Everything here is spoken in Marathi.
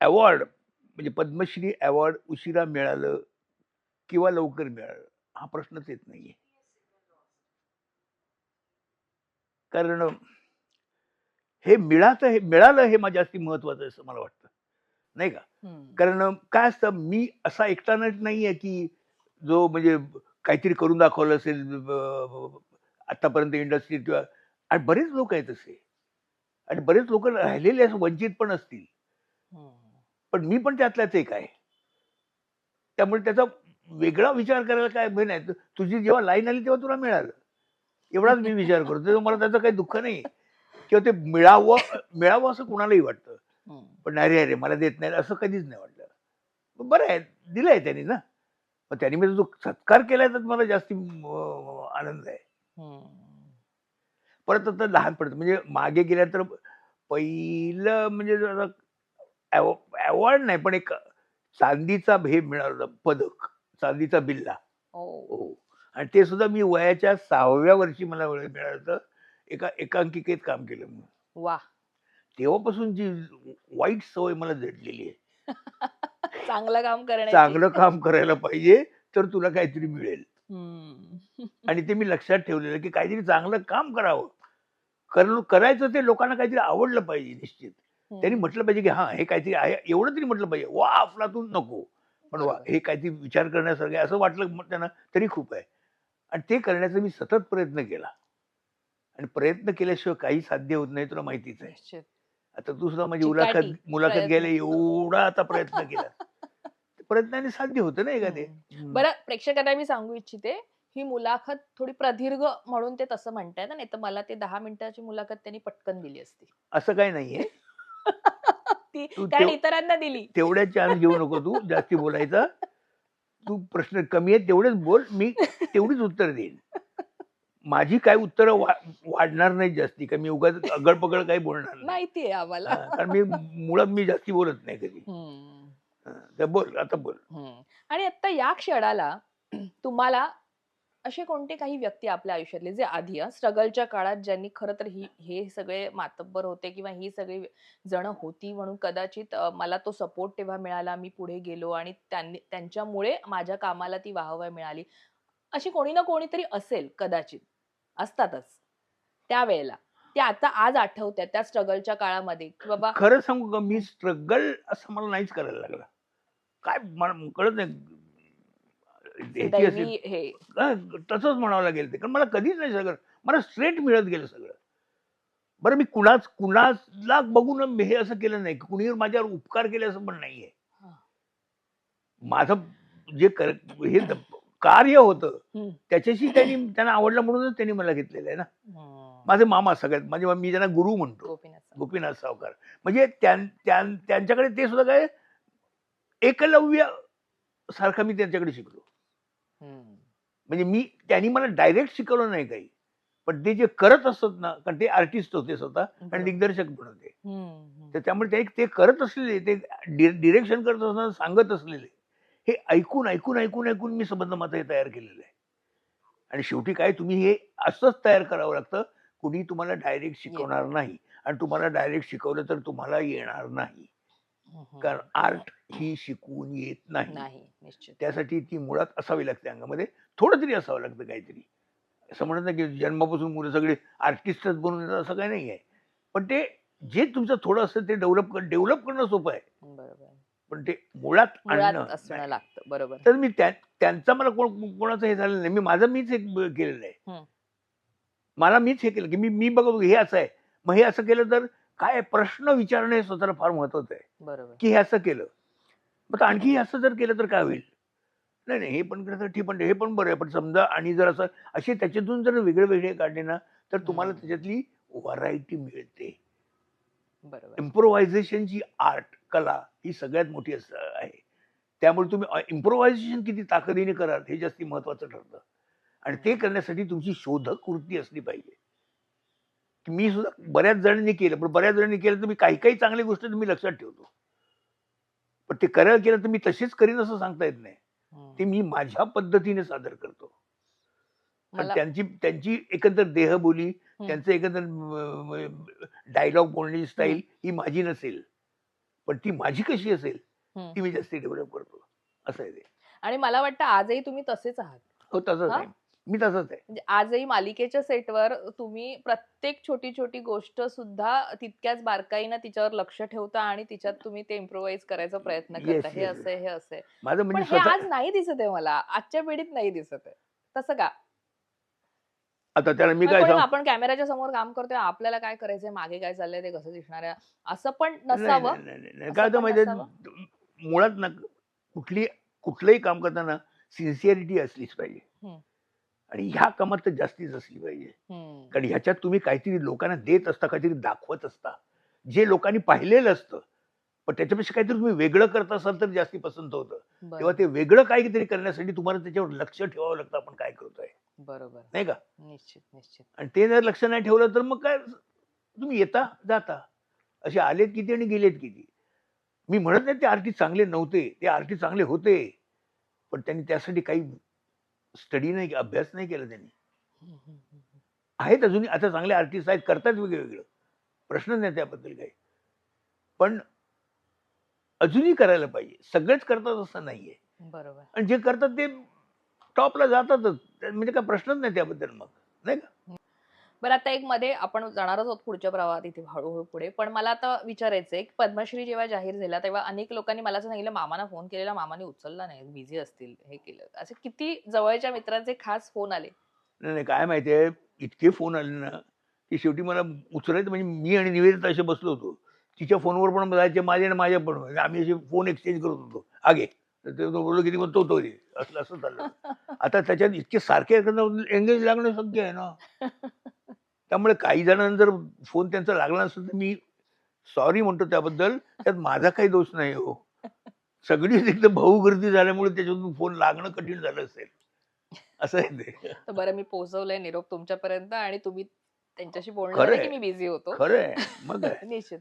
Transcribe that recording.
अवॉर्ड म्हणजे पद्मश्री अवॉर्ड उशिरा मिळालं किंवा लवकर मिळालं हा प्रश्नच येत नाहीये. कारण हे मिळालं हे मिळालं हे माझ्या जास्ती महत्वाचं आहे असं मला वाटतं. नाही का. कारण काय असतं मी असा एकटाच नाहीये की जो म्हणजे काहीतरी करून दाखवलं असेल आतापर्यंत इंडस्ट्रीत किंवा आणि बरेच लोक आहेत असे आणि बरेच लोक राहिलेले असं वंचित पण असतील. पण मी पण त्यातल्याच एक आहे. त्यामुळे त्याचा वेगळा विचार करायला काय म्हणजे नाही. तुझी जेव्हा लाईन आली तेव्हा तुला मिळालं. एवढाच मी विचार करतो. मला त्याचं काही दुःख नाही. किंवा ते मिळावं मिळावं असं कुणालाही वाटतं. पण अरे अरे मला देत नाही असं कधीच नाही वाटलं. बरं आहे. दिलंय त्यांनी ना. मग त्यांनी म्हणजे जो सत्कार केलाय तर मला जास्ती आनंद आहे. परत आता लहानपणी म्हणजे मागे गेल्या तर पहिलं म्हणजे अवॉर्ड नाही पण एक चांदीचा हे मिळाला पदक चांदीचा बिल्ला. ओ. हो. आणि ते सुद्धा मी वयाच्या सहाव्या वर्षी मला वेळ मिळालं होतं एका एकांकिकेत काम केलं मी. वा तेव्हापासून जी वाईट सवय मला जडलेली आहे. चांगलं काम करण्याची. चांगलं काम करायला पाहिजे तर तुला काहीतरी मिळेल. आणि ते मी लक्षात ठेवलेलं की काहीतरी चांगलं काम करावं. करायचं ते लोकांना काहीतरी आवडलं पाहिजे निश्चित. त्यांनी म्हटलं पाहिजे की हा हे काहीतरी आहे. एवढं तरी म्हटलं पाहिजे वा अफलातून नको. पण वा. हे काहीतरी विचार करण्यासारखं असं वाटलं त्यांना तरी खूप आहे. आणि ते करण्याचा मी सतत प्रयत्न केला. आणि प्रयत्न केल्याशिवाय काही साध्य होत नाही तुला माहितीच आहे. आता तू सुद्धा माझी चिकाटी, मुलाखत मुलाखत. घ्यायला एवढा आता प्रयत्न केला. प्रयत्नाने साध्य होतं ते? हम्म. बरं प्रेक्षकांना मी सांगू इच्छिते ही मुलाखत थोडी प्रदीर्घ म्हणून ते तसं म्हणताय ना नाही तर मला ते दहा मिनिटाची मुलाखत त्यांनी पटकन दिली असती. असं काही नाहीये. ती तू कारण तेव- इतरांना दिली. तेवढ्या चान्स घेऊ नको तू जास्ती बोलायचा. तू प्रश्न कमी आहे तेवढेच बोल मी तेवढीच उत्तर देईन. माझी काय उत्तरं वा, वाढणार नाही जास्ती का मी उगाच अगळपगळ काही बोलणार नाही. माहितीये आम्हाला. हा, कारण मी मुळात मी जास्ती बोलत नाही कधी. हम्म. हा, तर बोल आता बोल. हम्म. आणि आता या क्षणाला तुम्हाला असे कोणते काही व्यक्ती आपल्या आयुष्यातले जे आधी स्ट्रगलच्या काळात ज्यांनी खरं तर ही हे सगळे मातब्बर होते किंवा ही सगळी जण होती म्हणून कदाचित अ, मला तो सपोर्ट तेव्हा मिळाला मी पुढे गेलो आणि त्यांनी त्यांच्यामुळे माझ्या कामाला ती वाहवा मिळाली. अशी कोणी ना कोणीतरी असेल कदाचित असतातच. त्यावेळेला. ते आता आज आठवत्यात त्या स्ट्रगलच्या काळामध्ये की बाबा खरं सांगू का? मी स्ट्रगल असं मला नाहीच करायला लागला. काय मला कळत नाही. ह्याची हे तसंच म्हणावं लागेल ते. कारण मला कधीच नाही सगळं. मला स्ट्रेट मिळत गेलं सगळं. बरं मी कुणाच कुणाला बघून हे असं केलं नाही. कुणी माझ्यावर उपकार केले असं पण नाहीये. माझं जे कर हे कार्य होतं. त्याच्याशी त्यांनी त्यांना आवडलं म्हणूनच त्यांनी मला घेतलेलं आहे ना. माझे मामा सगळ्यात म्हणजे मी त्यांना गुरु म्हणतो. गोपीनाथ सावकार. म्हणजे त्यां- त्यां- त्यांच्याकडे ते सुद्धा काय एकलव्य सारखं मी त्यांच्याकडे शिकलो. म्हणजे मी त्यांनी मला डायरेक्ट शिकवलं नाही काही. पण ते जे करत असत ना कारण ते आर्टिस्ट होते स्वतः आणि. दिग्दर्शक पण होते. तर त्यामुळे ते ते करत असलेले ते डिरेक्शन करत असताना सांगत असलेले. हे ऐकून ऐकून ऐकून ऐकून मी संबंध माझं हे तयार केलेलं आहे. आणि शेवटी काय तुम्ही हे असंच तयार करावं लागतं. कुणी तुम्हाला डायरेक्ट शिकवणार नाही. आणि तुम्हाला डायरेक्ट शिकवलं तर तुम्हाला येणार नाही. कारण आर्ट ही शिकवून येत नाही. निश्चित. त्यासाठी ती मुळात असावी लागते अंगामध्ये. थोडं तरी असावं लागतं काहीतरी. असं म्हणत नाही की जन्मापासून मुलं सगळे आर्टिस्टच बनून येतात असं काही नाही आहे पण ते जे तुमचं थोडं असतं ते डेव्हलप डेव्हलप करणं सोपं आहे. बरोबर. पण ते मुळात आणणं असणं. लागतं. बरोबर. तर मी त्या त्यांचा मला कोण कोणाचं हे झालं नाही. मी माझं मीच एक ब- केलेलं आहे. मला मीच हे केलं की मी मी बघतो हे असं आहे. मग हे असं केलं तर काय प्रश्न विचारणं हे स्वतःला फार महत्वाचं आहे. की हे असं केलं. मग आणखी असं जर केलं तर काय होईल? नाही नाही हे पण केलं तर ठीक पण हे पण बरं आहे पण समजा आणि जर असं असे त्याच्यातून जर वेगळे वेगळे काढले ना तर तुम्हाला. त्याच्यातली व्हरायटी मिळते. बरोबर. इम्प्रोव्हायझेशनची आर्ट कला ही सगळ्यात मोठी अस- आहे. त्यामुळे तुम्ही इम्प्रोव्हायझेशन किती ताकदीने कराल हे जास्ती महत्वाचं ठरतं. आणि ते करण्यासाठी तुमची शोधक वृत्ती असली पाहिजे. मी सुद्धा बऱ्याच जणांनी केलं पण बऱ्याच जणांनी केलं तर मी काही काही चांगल्या गोष्टी मी लक्षात ठेवतो. पण ते करायला केलं तर मी तशीच करीन असं सांगता येत नाही. ते मी माझ्या पद्धतीने सादर करतो त्यांची त्यांची एकंदर देहबोली. त्यांचं एकंदर डायलॉग बोलण्याची स्टाईल ही माझी नसेल पण ती माझी कशी असेल. ती मी जास्ती डेव्हलप करतो असं आहे ते आणि मला वाटतं आजही तुम्ही तसेच आहात हो तसंच? आहे मी तसंच आहे. म्हणजे आजही मालिकेच्या सेटवर तुम्ही प्रत्येक छोटी छोटी गोष्ट सुद्धा तितक्याच बारकाईनं तिच्यावर लक्ष ठेवता आणि तिच्यात तुम्ही ते इम्प्रोव्हाइज करायचा प्रयत्न करता. हे असं हे असं. माझं म्हणजे आज नाही दिसत आहे मला. आजच्या पिढीत नाही दिसत आहे. तसं का? आता त्याला मी काय आपण कॅमेऱ्याच्या समोर काम करतोय आपल्याला काय करायचंय मागे काय चाललंय ते कसं दिसणार आहे असं पण नसावं. काय होतं पण माहितीये? नसावं? मुळात ना कुठली कुठलंही काम करताना सिन्सिअरिटी असलीच पाहिजे. आणि ह्या कामात तर जास्तीच असली पाहिजे. कारण ह्याच्यात तुम्ही काहीतरी लोकांना देत असता काहीतरी दाखवत असता. जे लोकांनी पाहिलेलं असतं पण त्याच्यापेक्षा काहीतरी तुम्ही वेगळं करत असाल तर जास्ती पसंत होतं. तेव्हा ते वेगळं काहीतरी करण्यासाठी तुम्हाला त्याच्यावर लक्ष ठेवावं लागतं आपण काय करतोय. बरोबर. नाही का? निश्चित निश्चित. आणि ते जर लक्ष नाही ठेवलं तर मग काय? तुम्ही येता जाता. असे आलेत किती आणि गेलेत किती? मी म्हणत नाही ते आर्टिस्ट चांगले नव्हते ते आर्टिस्ट चांगले होते. पण त्यांनी त्यासाठी काही स्टडी नाही अभ्यास नाही केला त्यांनी. आहेत अजूनही आता चांगले आर्टिस्ट आहेत करतात वेगळं प्रश्न नाही त्याबद्दल काही. पण अजूनही करायला पाहिजे. सगळेच करतात असं नाहीये. बरोबर. आणि जे करतात ते टॉपला जातातच. म्हणजे काय प्रश्नच नाही त्याबद्दल मग. नाही का? बरं आता एक मध्ये आपण जाणारच आहोत पुढच्या प्रवाहात इथे हळूहळू पुढे. पण मला आता विचारायचंय की पद्मश्री जेव्हा जाहीर झाला तेव्हा अनेक लोकांनी मला असं सांगितलं मामाना फोन केलेला मामाने उचलला नाही बिझी असतील हे केलं. असे किती जवळच्या मित्रांचे खास फोन आले? नाही नाही, काय माहितीये इतके फोन आले ना की शेवटी मला उचलायचं म्हणजे मी आणि निवेदिता असे बसलो होतो. तिच्या फोनवर पण जायचे माझे आणि माझ्या पण. म्हणजे आम्ही असे फोन एक्सचेंज करत होतो आगे. तर बोललो किती म्हणतो तो रे असं असं चाललं. आता त्याच्यात इतके सारखे एंगेज लागणं शक्य आहे ना. त्यामुळे काही जणांना जर फोन त्यांचा लागला नसेल तर मी सॉरी म्हणतो त्याबद्दल. त्यात माझा काही दोष नाही हो. सगळीच एकदम भाऊ गर्दी झाल्यामुळे त्याच्यातून फोन लागणं कठीण झालं असेल. असं आहे ते. बरं मी पोहोचवलंय निरोप तुमच्यापर्यंत आणि तुम्ही त्यांच्याशी बोलणार मी बिझी होतो. खरं आहे मग निश्चित.